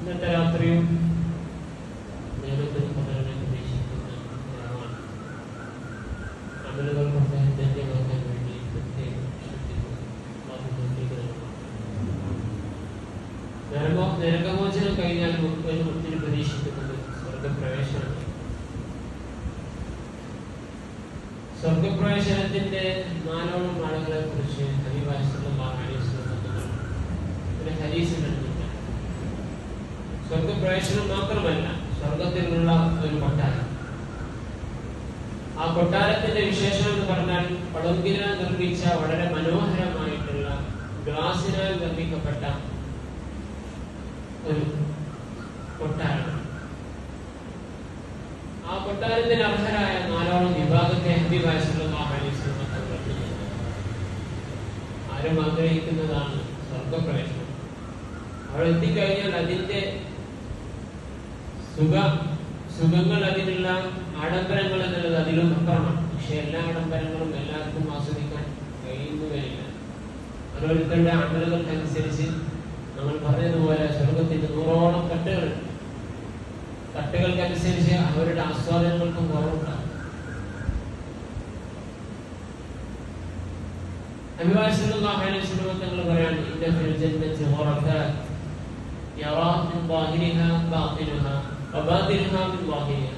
ഇന്നത്തെ രാത്രിയും വേണ്ടി നരകമോചനം കഴിഞ്ഞാൽ മുക്തി ഒത്തിരി പ്രതീക്ഷിക്കുന്നത് സ്വർഗപ്രവേശനമാണ് സ്വർഗപ്രവേശനത്തിന്റെ നാലോളം ആളുകളെ കുറിച്ച് ഒരു സ്വർഗപ്രവേശനം മാത്രമല്ല സ്വർഗത്തിലുള്ള ഒരു കൊട്ടാരം. ആ കൊട്ടാരത്തിന്റെ വിശേഷം എന്ന് പറഞ്ഞാൽ പടങ്കിനാൽ നിർമ്മിച്ച വളരെ മനോഹരമായിട്ടുള്ള ഗ്ലാസിനാൽ നിർമ്മിക്കപ്പെട്ട ഒരു കൊട്ടാരമാണ് ആ കൊട്ടാരത്തിന് അർഹരായ നാലോളം വിഭാഗത്തെ ആരും ആഗ്രഹിക്കുന്നതാണ് സ്വർഗപ്രവേശനം അവിടെ എത്തിക്കഴിഞ്ഞാൽ അതിന്റെ സുഖ സുഖങ്ങൾ അതിനുള്ള ആഡംബരങ്ങൾ എന്നുള്ളത് അതിലും അപ്പുറമാണ്. പക്ഷെ എല്ലാ ആഡംബരങ്ങളും എല്ലാവർക്കും ആസ്വദിക്കാൻ കഴിയുന്നവരില്ല. ഓരോരുത്തരുടെ അമലുകൾക്കനുസരിച്ച് നമ്മൾ പറഞ്ഞതുപോലെ സ്വർഗത്തിന്റെ നൂറോളം തട്ടുകളുണ്ട് തട്ടുകൾക്കനുസരിച്ച് അവരുടെ ആസ്വാദനങ്ങൾക്കും കുറവുണ്ടാകും. അഭിഭാഷകൾ പറയാണ് ഇന്ന ഫിൽ ജന്നത്തി من ظاهرها باطنها وباطنها من ظاهرها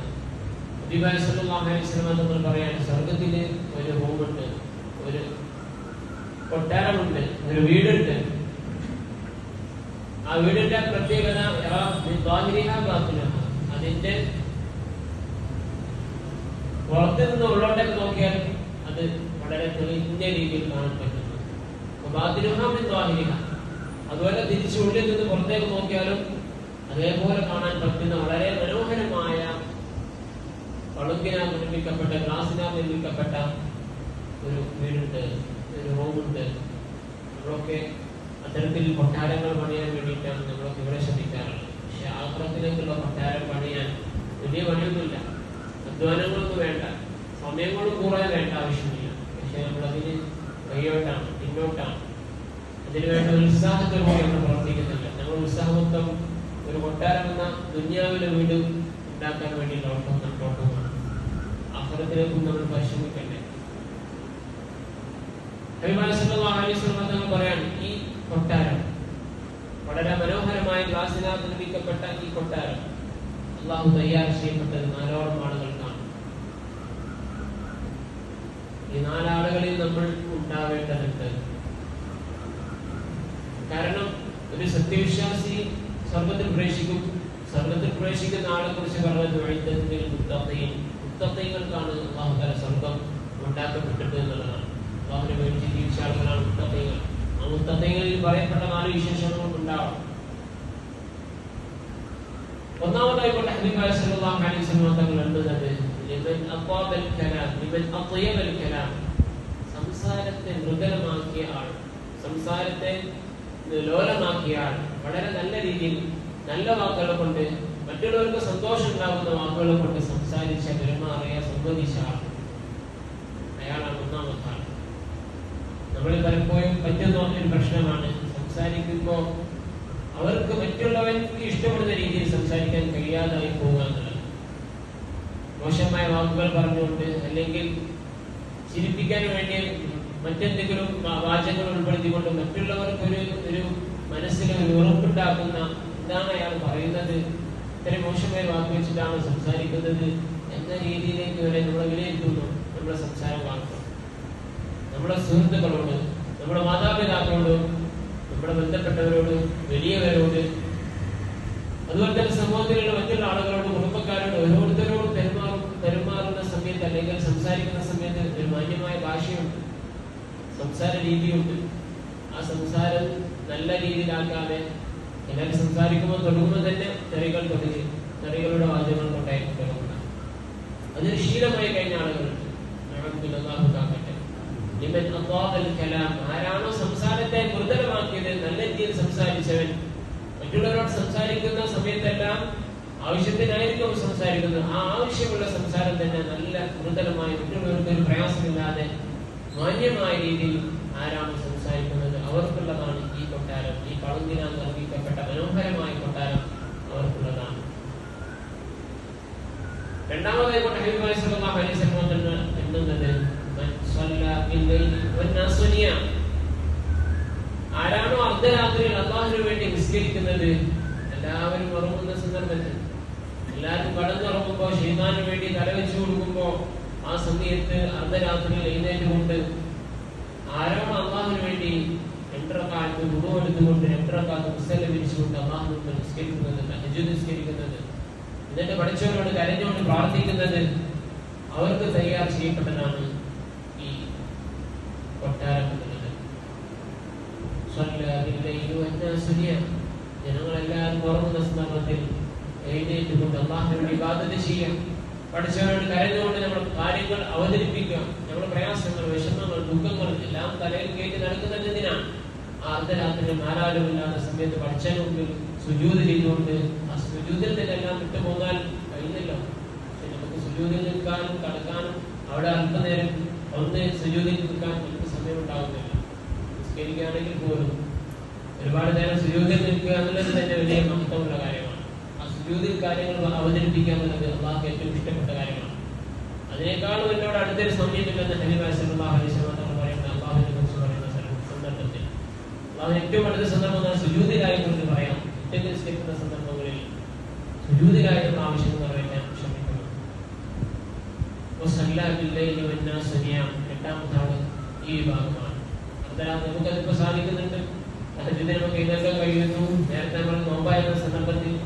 മിൻ സല്ലല്ലാഹു അലൈഹി വസല്ലം നമ്മൾ പറയാണ് സ്വർഗത്തിൽ ഒരു റൂമുണ്ട് ഒരു കൊട്ടാരമുണ്ട് ഒരു വീടുണ്ട്. ആ വീടിന്റെ പ്രത്യേകത അതിന്റെ പുറത്തു നിന്ന് ഉള്ളോട്ടേക്ക് നോക്കിയാൽ അത് വളരെ തെളിഞ്ഞ രീതിയിൽ കാണാൻ പറ്റുന്നു. അതുപോലെ തിരിച്ചു ഉള്ളിൽ നിന്ന് പുറത്തേക്ക് നോക്കിയാലും അതേപോലെ കാണാൻ പറ്റുന്ന വളരെ മനോഹരമായ പളുങ്കിനാൽ നിർമ്മിക്കപ്പെട്ട ഗ്ലാസിനാൽ നിർമ്മിക്കപ്പെട്ട ഒരു വീടുണ്ട് ഒരു റൂമുണ്ട്. നമ്മളൊക്കെ അത്തരത്തിൽ കൊട്ടാരങ്ങൾ പണിയാൻ വേണ്ടിയിട്ടാണ് നമ്മളൊക്കെ ഇവിടെ ശ്രദ്ധിക്കാറുള്ളത് പക്ഷെ ആഗ്രഹത്തിലേക്കുള്ള കൊട്ടാരം പണിയാൻ വലിയ പണിയൊന്നുമില്ല അധ്വാനങ്ങളൊന്നും വേണ്ട. സമയങ്ങളും കുറെ വേണ്ട ആവശ്യമില്ല. പക്ഷെ നമ്മളതിന് കൈയോട്ടാണ് പിന്നോട്ടാണ്. അതിനു വേണ്ട ഉത്സാഹത്തോടെ നമ്മൾ പ്രവർത്തിക്കുന്നില്ല ഞങ്ങൾ ഉത്സാഹമൊത്തം ഒരു കൊട്ടാരം എന്ന ദുന്യാവിലെ വീട് ഉണ്ടാക്കാൻ വേണ്ടി ഓട്ടം നട്ടോട്ടമാണ് അപ്പുറത്തിലേക്കും നമ്മൾ പരിശ്രമിക്കണ്ടേ? തങ്ങൾ പറയാണ് ഈ കൊട്ടാരം വളരെ മനോഹരമായി ഗ്ലാസിനാൽ നിർമ്മിക്കപ്പെട്ട ഈ കൊട്ടാരം അള്ളാഹു തയ്യാർ ചെയ്യപ്പെട്ടത് നാലോളം ആളുകൾക്കാണ് ഈ നാലാളുകളിൽ നമ്മൾ ഉണ്ടാവേണ്ടതുണ്ട് കാരണം ഒരു സത്യവിശ്വാസി സ്വർഗത്തിൽ പ്രവേശിക്കും. സ്വർഗത്തിൽ പ്രവേശിക്കുന്ന ആളെ കുറിച്ച് പറഞ്ഞത് വഴിത്തത്തിൽ മുത്തത്തയും മുത്തത്തയങ്ങൾക്കാണ് അള്ളാഹു തല സ്വർഗം ഉണ്ടാക്കപ്പെട്ടിട്ട് എന്നുള്ളതാണ്. അള്ളാഹുവിനെ വേണ്ടി ജീവിച്ച ആളുകളാണ് മുത്തത്തയങ്ങൾ ആ മുത്തത്തയങ്ങളിൽ പറയപ്പെട്ട നാല് വിശേഷങ്ങളും ഉണ്ടാവും ഒന്നാമതായി അലൈഹി വസല്ലം കലാം കലാം. സംസാരത്തെ മൃദുലമാക്കിയ ആൾ സംസാരത്തെ ലോലമാക്കിയ ആൾ വളരെ നല്ല രീതിയിൽ നല്ല വാക്കുകൾ കൊണ്ട് മറ്റുള്ളവർക്ക് സന്തോഷം ഉണ്ടാകുന്ന വാക്കുകൾ കൊണ്ട് സംസാരിച്ച പെരുമാറിയ ആൾ അയാളാണ് ഒന്നാമത്തെ ആൾ. നമ്മൾ പലപ്പോഴും പറ്റുന്ന ഒരു പ്രശ്നമാണ് സംസാരിക്കുമ്പോൾ അവർക്ക് മറ്റുള്ളവർക്ക് ഇഷ്ടപ്പെടുന്ന രീതിയിൽ സംസാരിക്കാൻ കഴിയാതായി പോകുക എന്നുള്ളത്. മോശമായ വാക്കുകൾ പറഞ്ഞുകൊണ്ട് അല്ലെങ്കിൽ ചിരിപ്പിക്കാൻ വേണ്ടി മറ്റെന്തെങ്കിലും വാചകങ്ങൾ ഉൾപ്പെടുത്തിക്കൊണ്ട് മറ്റുള്ളവർക്ക് ഒരു ഒരു മനസ്സിൽ ഒരു ഉറപ്പുണ്ടാക്കുന്ന ഇതാണ് അയാൾ പറയുന്നത്? ഇത്ര മോശമായ വാക്ക് വെച്ചിട്ടാണ് സംസാരിക്കുന്നത്? എന്ന രീതിയിലേക്ക് വരെ നമ്മൾ വിലയിരുത്തുന്നു. നമ്മുടെ സംസാരം വാക്കുകൾ നമ്മുടെ സുഹൃത്തുക്കളോട് നമ്മുടെ മാതാപിതാക്കളോട് നമ്മുടെ ബന്ധപ്പെട്ടവരോട് വലിയവരോട് അതുപോലെ തന്നെ സമൂഹത്തിലുള്ള മറ്റുള്ള ആളുകളോട് കുടുംബക്കാരോട് ഓരോരുത്തരോട് പെരുമാറും പെരുമാറുന്ന സമയത്ത് അല്ലെങ്കിൽ സംസാരിക്കുന്ന സമയത്ത് ഒരു മാന്യമായ ഭാഷയുണ്ട്. സംസാര രീതിയുണ്ട്. ആ സംസാരം നല്ല രീതിയിലാക്കാതെ എല്ലാവരും സംസാരിക്കുമ്പോൾ തൊടുമ്പോൾ തന്നെ തെറികൾ തുടങ്ങി തെറികളുടെ വാചകങ്ങൾ കൊണ്ടായിരിക്കും തുടങ്ങുക അതൊരു ശീലമായി കഴിഞ്ഞ ആളുകളുണ്ട്. ആരാണോ സംസാരത്തെ ഗുരുതരമാക്കിയത് നല്ല രീതിയിൽ സംസാരിച്ചവൻ മറ്റുള്ളവരോട് സംസാരിക്കുന്ന സമയത്തെല്ലാം ആവശ്യത്തിനായിരിക്കും സംസാരിക്കുന്നത്. ആ ആവശ്യമുള്ള സംസാരം തന്നെ നല്ല ഗുരുതരമായി മറ്റുള്ളവർക്ക് ഒരു പ്രയാസമില്ലാതെ മാന്യമായ രീതിയിൽ ആരാണോ സംസാരിക്കുന്നത്. അവർക്കുള്ളതാണ് ഈ കൊട്ടാരം. ഈ കളുന്നിനാൽ നിർമ്മിക്കപ്പെട്ട മനോഹരമായ കൊട്ടാരം അവർക്കുള്ളതാണ്. രണ്ടാമതായി കൊണ്ട് ഹബീബ് സല്ലല്ലാഹു അലൈഹി വസല്ലം തന്നെ എന്നുള്ളത് ആരാണോ അർദ്ധരാത്രി അള്ളാഹുവിന് വേണ്ടി നിസ്കരിക്കുന്നത് എല്ലാവരും ഉറങ്ങുന്ന സന്ദർഭത്തിൽ എല്ലാവരും കടന്നുറങ്ങുമ്പോ ഷെയ്താനു വേണ്ടി തലവെച്ചു കൊടുക്കുമ്പോ ആ സമയത്ത് അർദ്ധരാത്രിയിൽ എഴുന്നേറ്റുകൊണ്ട് ആരാണോ അള്ളാഹുവിന് വേണ്ടി രണ്ടരക്കാലത്ത് ഗുണമെടുത്തുകൊണ്ട് രണ്ടരക്കാലത്ത് മുസ്തല വിരിച്ചുകൊണ്ട് അള്ളാഹുവിന് നിസ്കരിക്കുന്നത് ഹജ്ജ് നിസ്കരിക്കുന്നത് എന്നിട്ട് പഠിച്ചവരോട് കരഞ്ഞുകൊണ്ട് പ്രാർത്ഥിക്കുന്നത് അവർക്ക് തയ്യാർ ചെയ്യപ്പെട്ടതാണ് ഈ കൊട്ടാരം എന്നുള്ളത്. ജനങ്ങളെല്ലാവരും ഉറങ്ങുന്ന സന്ദർഭത്തിൽ എഴുന്നേറ്റുകൊണ്ട് അള്ളാഹുവിന്റെ ഇബാദത്ത് ചെയ്യാം പഠിച്ചവരോട് കരഞ്ഞുകൊണ്ട് നമ്മൾ കാര്യങ്ങൾ അവതരിപ്പിക്കുക. നമ്മുടെ പ്രയാസങ്ങൾ വിഷമങ്ങൾ ദുഃഖങ്ങൾ എല്ലാം തലയിൽ കയറ്റി നടക്കുന്നത് എന്തിനാണ്? ആ അർദ്ധരാത്രി നാലാലുമില്ലാത്ത സമയത്ത് പഠിച്ചതിന് സുജൂത് ചെയ്തുകൊണ്ട് ആ സുജൂതിൽ തന്നെ എല്ലാം വിട്ടുപോകാൻ കഴിയുന്നില്ല. നമുക്ക് സുജൂതിൽ നിൽക്കാനും കടക്കാനും അവിടെ അല്പനേരം ഒന്ന് സുജൂതിൽ നിൽക്കാൻ നമുക്ക് സമയം ഉണ്ടാകുന്നില്ല നിസ്കരിക്കുകയാണെങ്കിൽ പോലും ഒരുപാട് നേരം സുജൂതിൽ നിൽക്കുക എന്നുള്ളത് തന്നെ വലിയ മഹത്വമുള്ള കാര്യമാണ്. ആ സുജൂതിൽ കാര്യങ്ങൾ അവതരിപ്പിക്കുക എന്നുള്ളത് അള്ളാഹ് ഏറ്റവും ഇഷ്ടപ്പെട്ട കാര്യമാണ്. അതിനേക്കാളും എന്നോട് അടുത്തൊരു സമയമില്ലെന്ന് സല്ലല്ലാഹു അലൈഹി വസല്ലം തങ്ങൾ പറയുന്ന അള്ളാഹുവിനെ കുറിച്ച് പറയുന്ന സന്ദ- സന്ദർഭത്തിൽ അള്ളാഹു ഏറ്റവും അടുത്ത സന്ദർഭം സുജൂതിലായതുകൊണ്ട് പറയാം. ഒറ്റയ്ക്ക് സന്ദർഭങ്ങളിൽ സുജൂതിലായിട്ടുള്ള ആവശ്യം എന്ന് പറയുന്നത് നിയാം. എട്ടാമത്താണ് ഈ വിഭാഗമാണ്. അർദ്ധരാത്രി നമുക്കതിപ്പോ സാധിക്കുന്നുണ്ട്. ഹജ്ജിന് നമുക്ക് എഴുന്നേൽക്കാൻ കഴിയുന്നു. നേരത്തെ നമ്മൾ നോമ്പായിരുന്ന സന്ദർഭത്തിൽ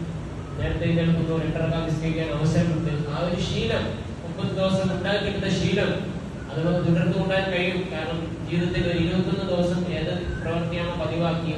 നേരത്തെ കേൾക്കുന്നു രണ്ടരക്കാൽ നിസ്കരിക്കാൻ അവസരമുണ്ട്. ആ ഒരു ശീലം മുപ്പത് ദിവസം ഉണ്ടാക്കിയെടുത്ത ശീലം അത് നമുക്ക് തുടർന്നു കൊണ്ടാൻ കഴിയും. കാരണം ജീവിതത്തിൽ ഇരുപത്തൊന്ന് ദിവസം ഏത് പ്രവൃത്തിയാണോ പതിവാക്കി